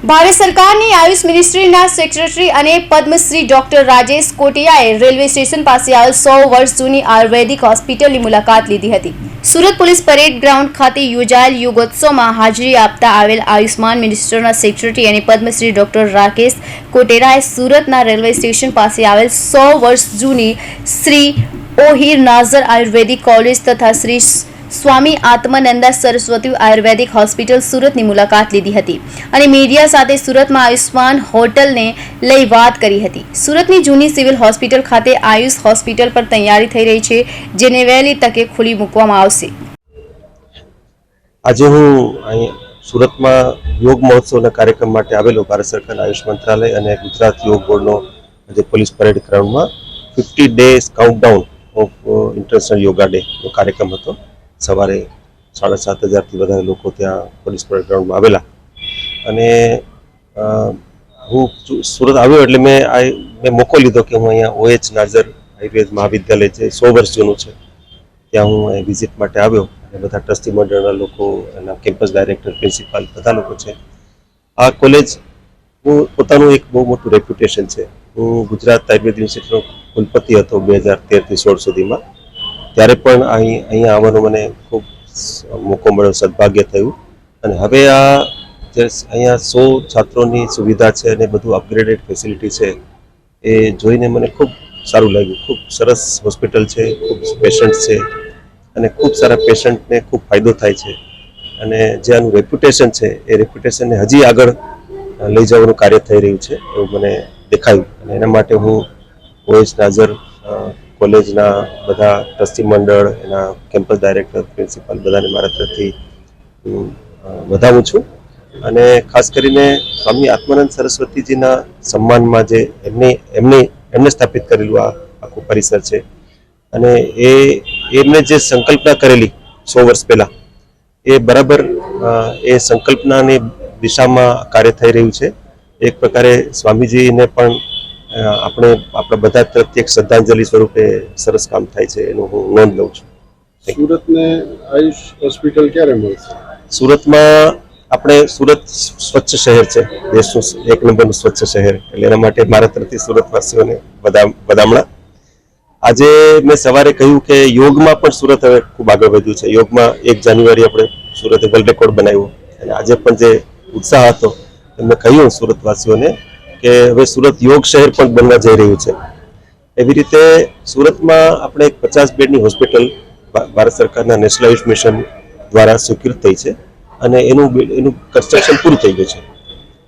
ભારત સરકારની આયુષ મિનિસ્ટ્રીના સેક્રેટરી અને પદ્મશ્રી ડોક્ટર રાજેશ કોટિયાએ રેલવે સ્ટેશન પાસે આવેલ સો વર્ષ જૂની આયુર્વેદિક હોસ્પિટલની મુલાકાત લીધી હતી. સુરત પોલીસ પરેડ ગ્રાઉન્ડ ખાતે યોજાયેલ યુગોત્સવમાં હાજરી આપતા આવેલ આયુષ્માન મિનિસ્ટરના સેક્રેટરી અને પદ્મશ્રી ડોક્ટર રાકેશ કોટેરાએ સુરતના રેલવે સ્ટેશન પાસે આવેલ સો વર્ષ જૂની શ્રી ઓહિર નાઝર આયુર્વેદિક કોલેજ તથા શ્રી સ્વામી આત્મનંદા સરસ્વતી આયુર્વેદિક હોસ્પિટલ સુરતની મુલાકાત લીધી હતી અને મીડિયા સાથે સુરતમાં આયુષ્માન હોટલને લઈ વાત કરી હતી. સુરતની જૂની સિવિલ હોસ્પિટલ ખાતે આયુષ હોસ્પિટલ પર તૈયારી થઈ રહી છે, જેને વહેલી તકે ખુલ્લી મૂકવામાં આવશે. આજે હું સુરતમાં યોગ મહોત્સવના કાર્યક્રમ માટે આવેલો ભારત સરકારના આયુષ મંત્રાલય અને ગુજરાત યોગ બોર્ડનો આજે પોલીસ પરેડ ગ્રાઉન્ડમાં fifty days countdown of international yoga ડેનો કાર્યક્રમ હતો. સવારે સાડા સાત હજારથી વધારે લોકો ત્યાં પોલીસ પરેડ ગ્રાઉન્ડમાં આવેલા. અને હું સુરત આવ્યો એટલે મેં આ, મેં મોકો લીધો કે હું અહીંયા ઓએચ નાઝર આયુર્વેદ મહાવિદ્યાલય છે, સો વર્ષ જૂનું છે. ત્યાં હું અહીં વિઝિટ માટે આવ્યો અને બધા ટ્રસ્ટી મંડળના લોકો, એના કેમ્પસ ડાયરેક્ટર, પ્રિન્સિપાલ બધા લોકો છે. આ કોલેજ હું પોતાનું એક બહુ મોટું રેપ્યુટેશન છે. હું ગુજરાત આયુર્વેદ યુનિવર્સિટીનો કુલપતિ હતો બે હજાર તેરથી સોળ સુધીમાં. ત્યારે પણ અહીં, અહીંયા આવવાનો મને ખૂબ મોકો મળ્યો, સદભાગ્ય થયું. અને હવે આ જે અહીંયા સો છાત્રોની સુવિધા છે અને બધું અપગ્રેડેડ ફેસિલિટી છે, એ જોઈને મને ખૂબ સારું લાગ્યું. ખૂબ સરસ હોસ્પિટલ છે, ખૂબ પેશન્ટ છે, અને ખૂબ સારા પેશન્ટને ખૂબ ફાયદો થાય છે. અને જે આનું રેપ્યુટેશન છે, એ રેપ્યુટેશનને હજી આગળ લઈ જવાનું કાર્ય થઈ રહ્યું છે, એવું મને દેખાયું. અને એના માટે હું ઓએસ નાઝર કોલેજના બધા ટ્રસ્ટી મંડળ, એના કેમ્પસ ડાયરેક્ટર, પ્રિન્સિપાલ બધાને મારા તરફથી હું વધાવું છું. અને ખાસ કરીને સ્વામી આત્માનંદ સરસ્વતીજીના સન્માનમાં જે એમને એમને એમને સ્થાપિત કરેલું આ આખું પરિસર છે. અને એ, એમને જે સંકલ્પના કરેલી સો વર્ષ પહેલા, એ બરાબર એ સંકલ્પનાની દિશામાં કાર્ય થઈ રહ્યું છે. એક પ્રકારે સ્વામીજીને પણ આપણે આપણા બધા તરફથી એક શ્રદ્ધાંજલિ સ્વરૂપે સરસ કામ થાય છે એનું હું નોંધ લઉં છું. સુરતને આયુષ હોસ્પિટલ ક્યારે મળશે? સુરતમાં આપણે સુરત સ્વચ્છ શહેર છે દેશનું એક નંબરનું સ્વચ્છ શહેર એટલે એના માટે મારા તરફથી સુરતવાસીઓને વધામ વધામણા આજે મેં સવારે કહ્યું કે યોગમાં પણ સુરત હવે ખૂબ આગળ વધ્યું છે. યોગમાં એક જાન્યુઆરી આપણે સુરતે વર્લ્ડ રેકોર્ડ બનાવ્યો. અને આજે પણ જે ઉત્સાહ હતો એમને કહ્યું સુરતવાસીઓને કે હવે સુરત યોગ શહેર પણ બનવા જઈ રહ્યું છે. એવી રીતે સુરતમાં આપણે એક પચાસ બેડની હોસ્પિટલ ભારત સરકારના નેશનલ આયુષ મિશન દ્વારા સ્વીકૃત થઈ છે અને એનું એનું કન્સ્ટ્રક્શન પૂરું થઈ ગયું છે.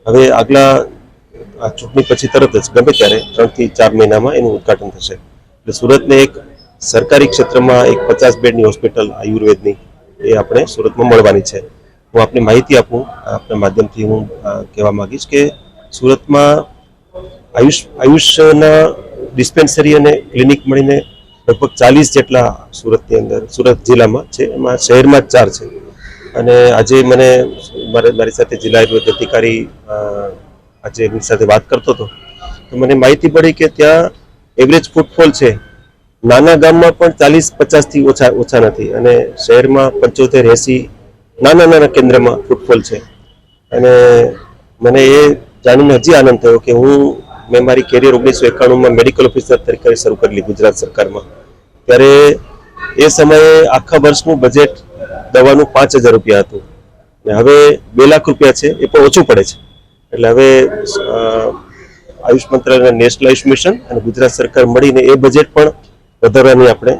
હવે આગલા, આ ચૂંટણી પછી તરત જ ગમે ત્યારે ત્રણથી ચાર મહિનામાં એનું ઉદ્ઘાટન થશે. એટલે સુરતને એક સરકારી ક્ષેત્રમાં એક પચાસ બેડની હોસ્પિટલ આયુર્વેદની એ આપણે સુરતમાં મળવાની છે. હું આપને માહિતી આપું, આપના માધ્યમથી હું કહેવા માંગીશ કે સુરતમાં આયુષ આયુષના ડિસ્પેન્સરી અને ક્લિનિક મળીને લગભગ ચાલીસ જેટલા સુરતની અંદર, સુરત જિલ્લામાં છે. એમાં શહેરમાં જ ચાર છે. અને આજે મને મારે મારી સાથે જિલ્લા આયુર્વેદ અધિકારી આજે એમની સાથે વાત કરતો હતો. તો મને માહિતી પડી કે ત્યાં એવરેજ ફૂટફોલ છે. નાના ગામમાં પણ ચાલીસ પચાસથી ઓછા ઓછા નથી. અને શહેરમાં પંચોતેર એંસી નાના નાના કેન્દ્રમાં ફૂટફોલ છે. અને મને એ જાણીને હજી આનંદ થયો કે હું મેં મારી કેરિયર ઓગણીસો એકાણુંમાં મેડિકલ ઓફિસર તરીકે શરૂ કરેલી ગુજરાત સરકારમાં. ત્યારે એ સમયે આખા વર્ષનું બજેટ દવાનું પાંચ હજાર રૂપિયા હતું. ને હવે બે લાખ રૂપિયા છે, એ પણ ઓછું પડે છે. એટલે હવે આયુષ મંત્રાલયના નેશનલ આયુષ મિશન અને ગુજરાત સરકાર મળીને એ બજેટ પણ વધારવાની આપણે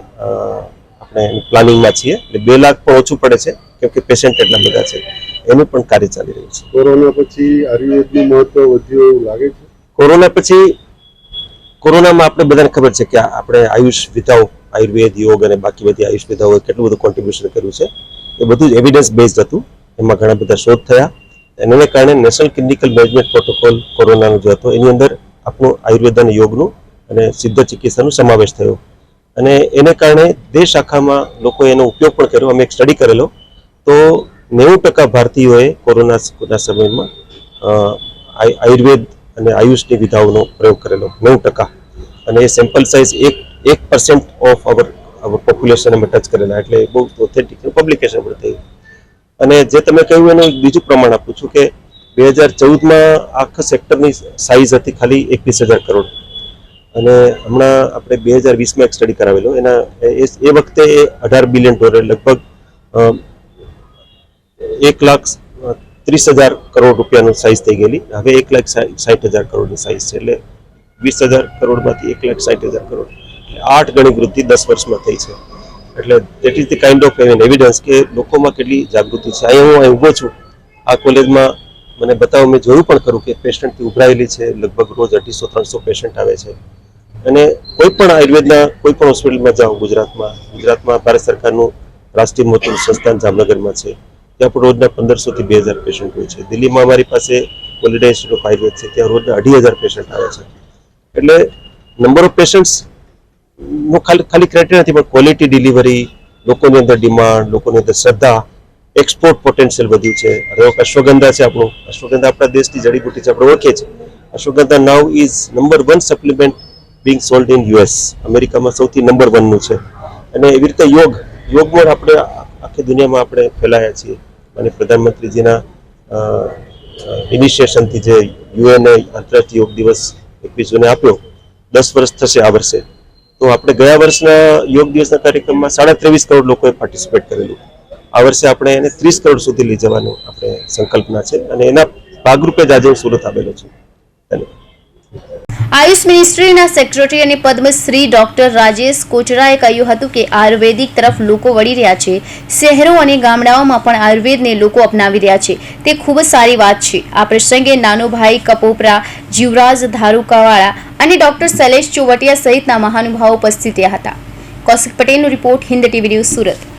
આપણે પ્લાનિંગમાં છીએ. એટલે બે લાખ પણ ઓછું પડે છે, કેમ કે પેશન્ટ એટલા બધા છે. એનું પણ કાર્ય ચાલી રહ્યું છે. કોરોના પછી આયુર્વેદનું મહત્વ વધ્યું એવું લાગે છે? કોરોના પછી કોરોનામાં આપણે બધાને ખબર છે કે આપણે આયુષ વિધાઓ આયુર્વેદ યોગ અને બાકી બધી આયુષ વિધાઓએ કેટલું બધું કોન્ટ્રીબ્યુશન કર્યું છે. એ બધું જ એવિડન્સ બેઝડ હતું. એમાં ઘણા બધા શોધ થયા. અને એને કારણે નેશનલ ક્લિનિકલ મેનેજમેન્ટ પ્રોટોકોલ કોરોનાનો જે હતો એની અંદર આપણું આયુર્વેદ અને યોગનું અને સિદ્ધ ચિકિત્સાનો સમાવેશ થયો. અને એને કારણે દેશ આખામાં લોકોએ એનો ઉપયોગ પણ કર્યો. અમે એક સ્ટડી કરેલો. તો નેવું ટકા ભારતીયોએ કોરોનાના સમયમાં આયુ- આયુર્વેદ અને આયુષની વિધાઓનો પ્રયોગ કરેલો. નેવું ટકા. અને એ સેમ્પલ સાઇઝ એક એક percent of our our population અમે ટચ કરેલા. એટલે બહુ ઓથેન્ટિક પબ્લિકેશન પણ થયું. અને જે તમે કહ્યું એનું બીજું પ્રમાણ આપું છું કે બે હજાર ચૌદમાં આખા સેક્ટરની સાઇઝ હતી ખાલી એકવીસ હજાર કરોડ. અને હમણાં આપણે બે હજાર વીસમાં એક સ્ટડી કરાવેલો. એના, એ વખતે અઢાર બિલિયન ડોલર લગભગ એક લાખ ત્રીસ હજાર કરોડ રૂપિયાનું સાઇઝ થઈ ગયેલી. હવે એક લાખ સાઠ હજાર કરોડની સાઇઝ છે એટલે વીસ હજાર કરોડમાંથી એક લાખ સાઠ હજાર કરોડ. આઠ ગણી વૃદ્ધિ દસ વર્ષમાં થઈ છે. એટલે that is the kind of evidence કે લોકોમાં કેટલી જાગૃતિ છે. અહીંયા હું અહીં ઊભો છું. આ કોલેજમાં મને બતાવો, મેં જોયું પણ ખરું કે પેશન્ટથી ઉભરાયેલી છે. લગભગ રોજ અઢીસો, ત્રણસો પેશન્ટ આવે છે. અને કોઈ પણ આયુર્વેદના, કોઈ પણ હોસ્પિટલમાં જાઓ ગુજરાતમાં ગુજરાતમાં ભારત સરકારનું રાષ્ટ્રીય મોટું સંસ્થાન જામનગરમાં છે. ત્યાં રોજના પંદરસો થી બે હજાર પેશન્ટ હોય છે. દિલ્હીમાં અમારી પાસે હોલિડે ઇન્સ્ટિટ્યૂટ છે. ત્યાં રોજના અઢી હજાર પેશન્ટ આવે છે. એટલે નંબર ઓફ પેશન્ટ્સ ખાલી ખાલી ક્રાઇટેરિયા નથી, પણ ક્વોલિટી ડિલિવરી લોકોની અંદર ડિમાન્ડ લોકોની અંદર શ્રદ્ધા એક્સપોર્ટ પોટેન્શિયલ વધ્યું છે. હવે અશ્વગંધા છે આપણું. અશ્વગંધા આપણા દેશની જડીબુટી છે, આપણે ઓળખીએ છીએ. Ashwagandha now is number one supplement being sold in US અમેરિકામાં સૌથી નંબર વનનું છે. અને એવી રીતે યોગ, યોગમાં આપણે આખી દુનિયામાં આપણે ફેલાયા છીએ. અને પ્રધાનમંત્રીજીના ઇનિશિએશનથી જે યુએનએ આંતરરાષ્ટ્રીય યોગ દિવસ એકવીસ જૂને આપ્યો, દસ વર્ષ થશે આ વર્ષે. તો આપણે ગયા વર્ષના યોગ દિવસના કાર્યક્રમમાં સાડા ત્રેવીસ કરોડ લોકોએ પાર્ટિસિપેટ કરેલું. આ વર્ષે આપણે એને ત્રીસ કરોડ સુધી લઈ જવાનો આપણે સંકલ્પના છે અને એના ભાગરૂપે જ આજે હું સુરત આવેલો છું. ધન્યવાદ. આયુષ મિનિસ્ટ્રીના સેક્રેટરી અને પદ્મશ્રી ડોક્ટર રાજેશ કોચરાએ કહ્યું હતું કે આયુર્વેદિક તરફ લોકો વળી રહ્યા છે. શહેરો અને ગામડાઓમાં પણ આયુર્વેદને લોકો અપનાવી રહ્યા છે. તે ખૂબ જ સારી વાત છે. આ પ્રસંગે નાનુભાઈ કપોપરા, જીવરાજ ધારુકાવાળા અને ડોક્ટર શૈલેષ ચોવટિયા સહિતના મહાનુભાવો ઉપસ્થિત હતા. કૌશિક પટેલનો report Hind TV news Surat.